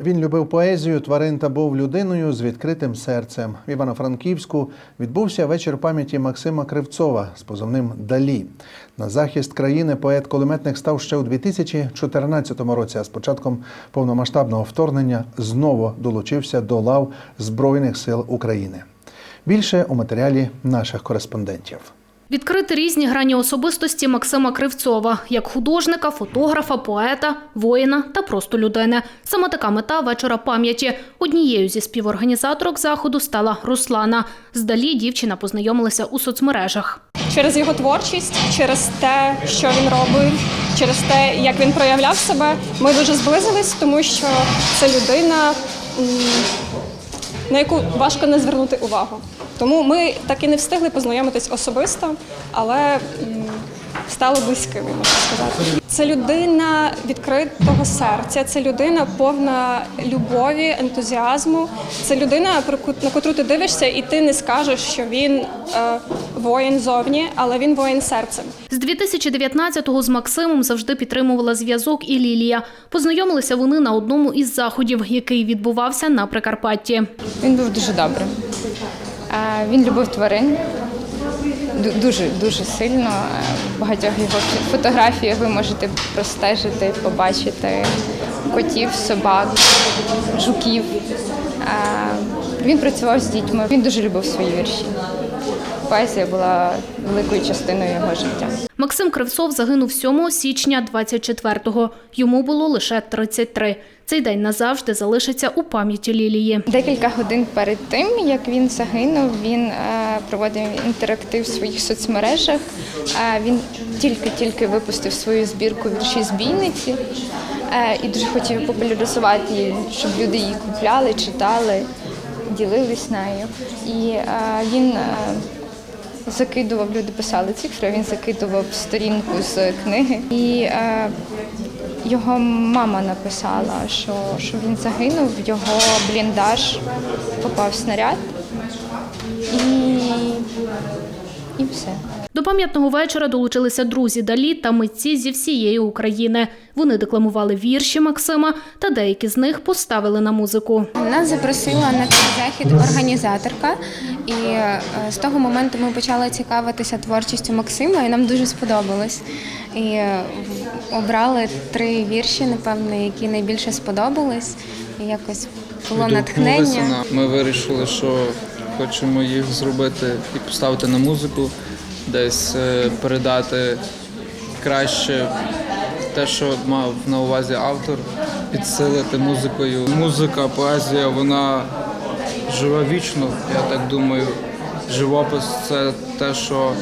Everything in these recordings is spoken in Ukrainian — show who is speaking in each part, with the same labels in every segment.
Speaker 1: Він любив поезію, тварин та був людиною з відкритим серцем. В Івано-Франківську відбувся вечір пам'яті Максима Кривцова з позивним Далі. На захист країни поет-кулеметник став ще у 2014 році, а з початком повномасштабного вторгнення знову долучився до лав Збройних сил України. Більше у матеріалі наших кореспондентів.
Speaker 2: Відкрити різні грані особистості Максима Кривцова як художника, фотографа, поета, воїна та просто людини. Саме така мета вечора пам'яті. Однією зі співорганізаторок заходу стала Руслана. Здалі дівчина познайомилася у соцмережах.
Speaker 3: через його творчість, через те, що він робив, через те, як він проявляв себе, ми дуже зблизились, тому що це людина, на яку важко не звернути увагу. Тому ми так і не встигли познайомитись особисто, але стали близькими, можна сказати. Це людина відкритого серця, це людина повна любові, ентузіазму. Це людина, на котру ти дивишся, і ти не скажеш, що він е, воїн зовні, але він воїн серцем.
Speaker 2: З 2019-го з Максимом завжди підтримувала зв'язок і Лілія. Познайомилися вони на одному із заходів, який відбувався на Прикарпатті.
Speaker 4: Він був дуже добрим. Він любив тварин дуже дуже сильно. Е, багатьох його фі- фотографіях ви можете простежити, побачити котів, собак, жуків. Він працював з дітьми. Він дуже любив свої вірші. Поезія була великою частиною його життя.
Speaker 2: Максим Кривцов загинув 7 січня 24-го. Йому було лише 33. Цей день назавжди залишиться у пам'яті Лілії.
Speaker 4: Декілька годин перед тим, як він загинув, він е, проводив інтерактив в своїх соцмережах. Е, він тільки-тільки випустив свою збірку вірші збійниці е, і дуже хотів популяризувати її, щоб люди її купляли, читали, ділились нею. І він закидував, люди писали цифри, він закидував сторінку з книги. І е, його мама написала, що, що він загинув, його бліндаж попав снаряд і, і все.
Speaker 2: До пам'ятного вечора долучилися друзі Далі та митці зі всієї України. Вони декламували вірші Максима, та деякі з них поставили на музику.
Speaker 5: Нас запросила на цей захід організаторка, і е, з того моменту ми почали цікавитися творчістю Максима, і нам дуже сподобалось. І е, обрали три вірші, напевно, які найбільше сподобались. І якось було натхнення.
Speaker 6: Ми вирішили, що хочемо їх зробити і поставити на музику, десь е, передати краще те, що мав на увазі автор, підсилити музикою. Музика, поезія, вона живе вічно, я так думаю. Живопис це те, що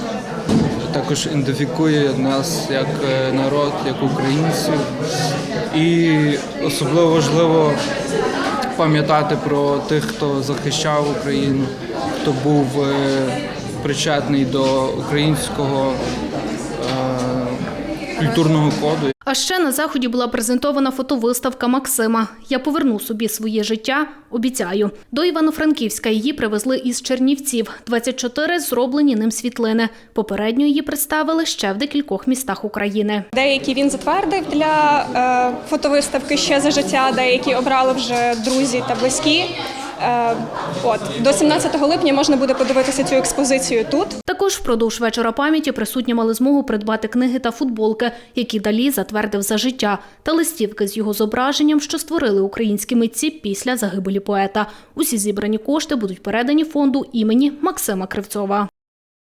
Speaker 6: також ідентифікує нас як е, народ, як українців. І особливо важливо пам'ятати про тих, хто захищав Україну, хто був е, причетний до українського е, культурного коду.
Speaker 2: А ще на заході була презентована фотовиставка Максима. Я поверну собі своє життя, обіцяю. До Івано-Франківська її привезли із Чернівців. 24 зроблені ним світлини. Попередньо її представили ще в декількох містах України.
Speaker 3: Деякі він затвердив для е, фотовиставки ще за життя, деякі обрали вже друзі та близькі. Е, от до 17 липня можна буде подивитися цю експозицію тут.
Speaker 2: Також впродовж вечора пам'яті присутні мали змогу придбати книги та футболки, які далі затвердив за життя, та листівки з його зображенням, що створили українські митці після загибелі поета. Усі зібрані кошти будуть передані фонду імені Максима Кривцова.